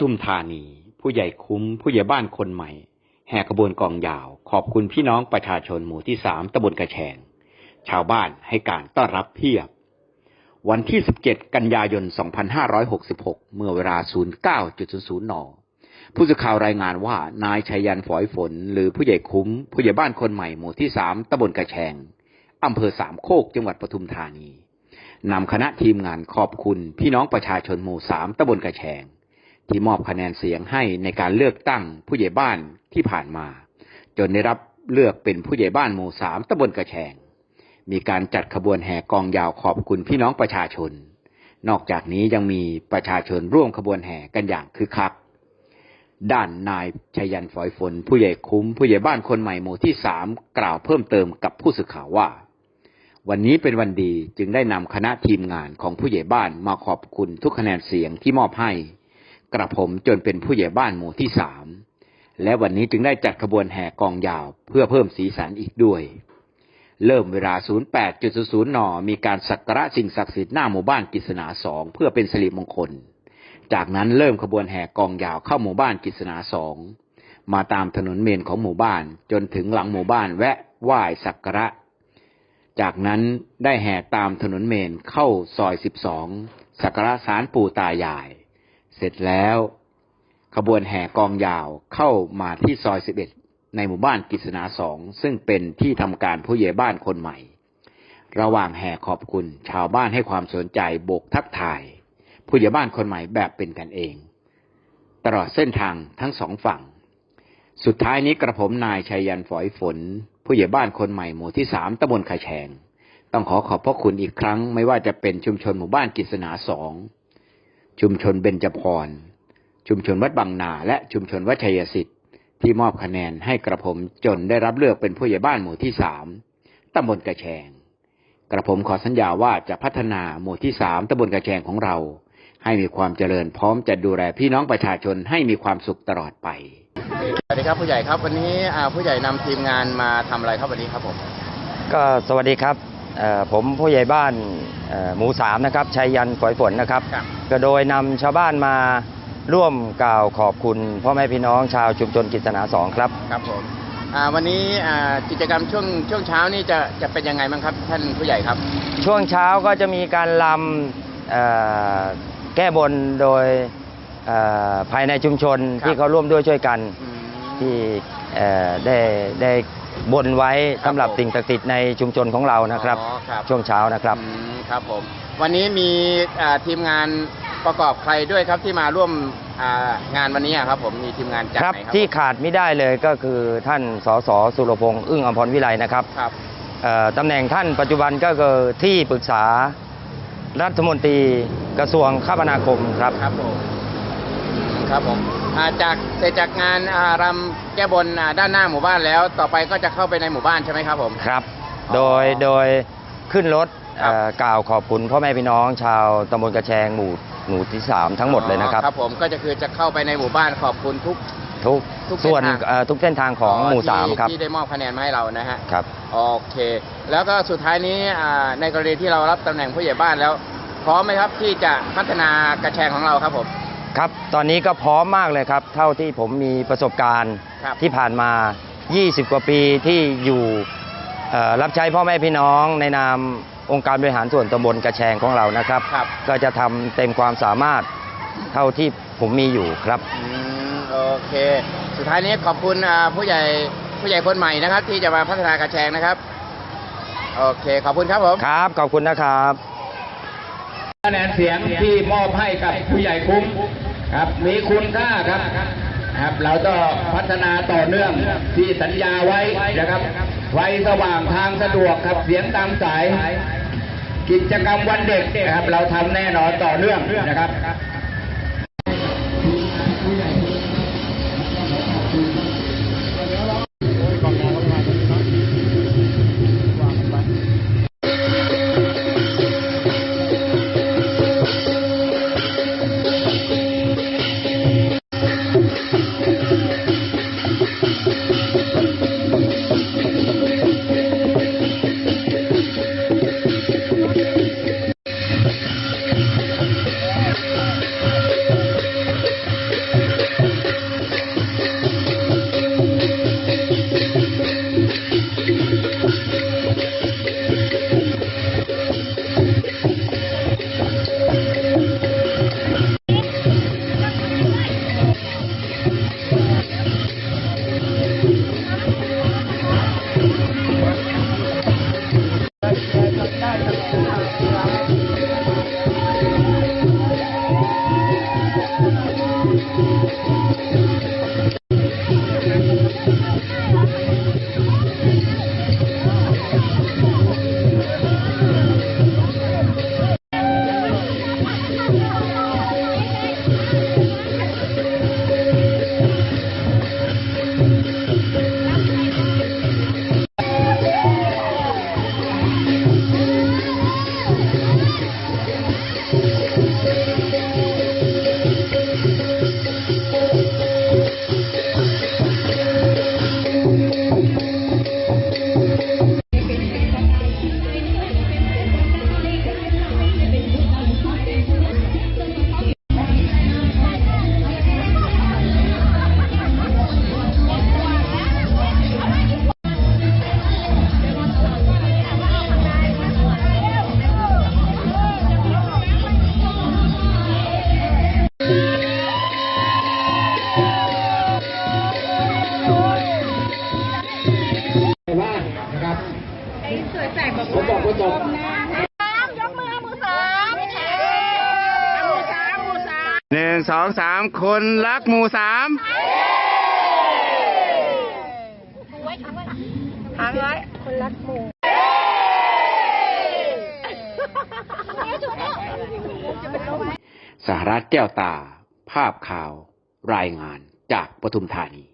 ทุมธานี ผู้ใหญ่คุ้ม ผู้ใหญ่บ้านคนใหม่ แห่ขบวนกองยาว ขอบคุณพี่น้องประชาชนหมู่ที่สามตำบลกระแชง ชาวบ้านให้การต้อนรับเพียบ วันที่ 17 กันยายน 2566 เมื่อเวลา 09.00 น ผู้สื่อข่าวรายงานว่านายชัยยันฝอยฝน หรือผู้ใหญ่คุ้ม ผู้ใหญ่บ้านคนใหม่หมู่ที่สามตำบลกระแชงอำเภอสามโคกจังหวัดปทุมธานีนำคณะทีมงานขอบคุณพี่น้องประชาชนหมู่สามตำบลกระแชง ที่มอบคะแนนเสียงให้ในการเลือกตั้งผู้ใหญ่บ้านที่ผ่านมา จนได้รับเลือกเป็นผู้ใหญ่บ้านหมู่สามตำบลกระแชง มีการจัดขบวนแห่กองยาวขอบคุณพี่น้องประชาชน นอกจากนี้ยังมีประชาชนร่วมขบวนแห่กันอย่างคึกคัก ด้านนายชัยยันฝอยฝน ผู้ใหญ่คุ้ม ผู้ใหญ่บ้านคนใหม่หมู่ที่สามกล่าวเพิ่มเติมกับผู้สื่อข่าวว่า วันนี้เป็นวันดีจึงได้นำคณะทีมงานของผู้ใหญ่บ้านมาขอบคุณทุกคะแนนเสียงที่มอบให้ กระผมจนเป็นผู้ใหญ่บ้านหมู่ที่สามและวันนี้จึงได้จัดขบวนแห่กองยาวเพื่อเพิ่มสีสันอีกด้วย เริ่มเวลา 08.00 น มีการสักการะสิ่งศักดิ์สิทธิ์หน้าหมู่บ้านกิษณาสองเพื่อเป็นสิริมงคล จากนั้นเริ่มขบวนแห่กองยาวเข้าหมู่บ้านกิษณาสองมาตามถนนเมนของหมู่บ้านจนถึงหลังหมู่บ้านแวะไหว้สักการะ จากนั้นได้แห่ตามถนนเมนเข้าซอย 12 สักการะสารปู่ตายาย เสร็จแล้ว ขบวนแห่กองยาวเข้ามาที่ซอย11ในหมู่บ้านกิษณาสองซึ่งเป็นที่ทำการผู้ใหญ่บ้านคนใหม่ ระหว่างแห่ขอบคุณ ชาวบ้านให้ความสนใจโบกทักทาย ผู้ใหญ่บ้านคนใหม่แบบเป็นกันเอง ตลอดเส้นทางทั้งสองฝั่ง สุดท้ายนี้กระผมนายชัยยันฝอยฝน ผู้ใหญ่บ้านคนใหม่หมู่ที่สามตำบลขะแชง ต้องขอขอบพระคุณอีกครั้ง ไม่ว่าจะเป็นชุมชนหมู่บ้านกิษณาสอง ชุมชนเบญจพร ชุมชนวัดบางนา และชุมชนวัดชัยสิทธิ์ที่มอบคะแนนให้กระผมจนได้รับเลือกเป็นผู้ใหญ่บ้านหมู่ที่สามตำบลกระแชง กระผมขอสัญญาว่าจะพัฒนาหมู่ที่สามตำบลกระแชงของเรา ให้มีความเจริญพร้อมจะดูแลพี่น้องประชาชนให้มีความสุขตลอดไป สวัสดีครับผู้ใหญ่ครับวันนี้อ่าผู้ใหญ่นำทีมงานมาทำอะไรครับวันนี้ครับผม ก็สวัสดีครับเอ่อ ผมผู้ใหญ่บ้านเอ่อหมู่สามนะครับชัยยันฝอยฝนนะครับครับ ก็โดยนำชาวบ้านมาร่วมกล่าวขอบคุณพ่อแม่พี่น้องชาวชุมชนกิจนาสองครับครับผมอ่าวันนี้อ่ากิจกรรมช่วงช่วงเช้านี่จะจะเป็นยังไงบ้างครับท่านผู้ใหญ่ครับ ช่วงเช้าก็จะมีการลำเอ่อแก้บนโดยเอ่อภายในชุมชนครับที่เขาร่วมด้วยช่วยกันอืมที่เอ่อได้ได้ บนไว้ครับสำหรับผมสิ่งศักดิ์สิทธิ์ในชุมชนของเรานะครับ อ๋อครับช่วงเช้านะครับ อืมครับผมวันนี้มีอ่าทีมงานประกอบใครด้วยครับที่มาร่วมอ่างานวันนี้อะครับ ผมมีทีมงานจากครับไหนครับที่ขาดไม่ได้เลยก็คือท่านสสสุรพงษ์อึ้งอมพรวิไลนะครับครับ เอ่อตำแหน่งท่านปัจจุบันก็คือที่ปรึกษารัฐมนตรีกระทรวงคมนาคมครับ ครับผมอืมครับผมอ่า จากเสร็จจากงานอ่ารำแก้บนอ่าด้านหน้าหมู่บ้านแล้ว ต่อไปก็จะเข้าไปในหมู่บ้านใช่ไหมครับผมครับอ๋อโดยโดยขึ้นรถครับเอ่อกล่าวขอบคุณพ่อแม่พี่น้องชาวตำบลกระแชงหมู่หมู่ที่สามทั้งหมดเลยนะครับอ๋อครับผมก็จะคือจะเข้าไปในหมู่บ้านขอบคุณทุกทุกทุกเส้นส่วนทางเอ่อทุกเส้นทางของหมู่ที่สามครับที่ได้มอบคะแนนมาให้เรานะฮะครับโอเค แล้วก็สุดท้ายนี้อ่าในกรณีที่เรารับตำแหน่งผู้ใหญ่บ้านแล้วพร้อมไหมครับที่จะพัฒนากระแชงของเราครับผม ครับ ตอนนี้ก็พร้อมมากเลยครับ เท่าที่ผมมีประสบการณ์ครับ ที่ผ่านมา 20 กว่าปีที่อยู่เอ่อรับใช้พ่อแม่พี่น้องในนามองค์การบริหารส่วนตำบลกระแชงของเรานะครับ ครับ ก็จะทำเต็มความสามารถเท่าที่ผมมีอยู่ครับ อืมโอเค สุดท้ายนี้ขอบคุณอ่าผู้ใหญ่ผู้ใหญ่คนใหม่นะครับ ที่จะมาพัฒนากระแชงนะครับ โอเค ขอบคุณครับผม ครับ ขอบคุณนะครับ คะแนนเสียงที่มอบให้กับผู้ใหญ่คุ้มครับมีคุณค่าครับครับ เราต้องพัฒนาต่อเนื่องที่สัญญาไว้นะครับไฟสว่างทางสะดวกครับเสียงตามสาย กิจกรรมวันเด็กนะครับ เราทำแน่นอนต่อเนื่องนะครับ จบยกมือมือสามมือสามมือสามหนึ่งสองสามคนรักหมู่สามทางไว้คนรักหมูสหรัฐแก้วตา ภาพข่าวรายงานจากปทุมธานี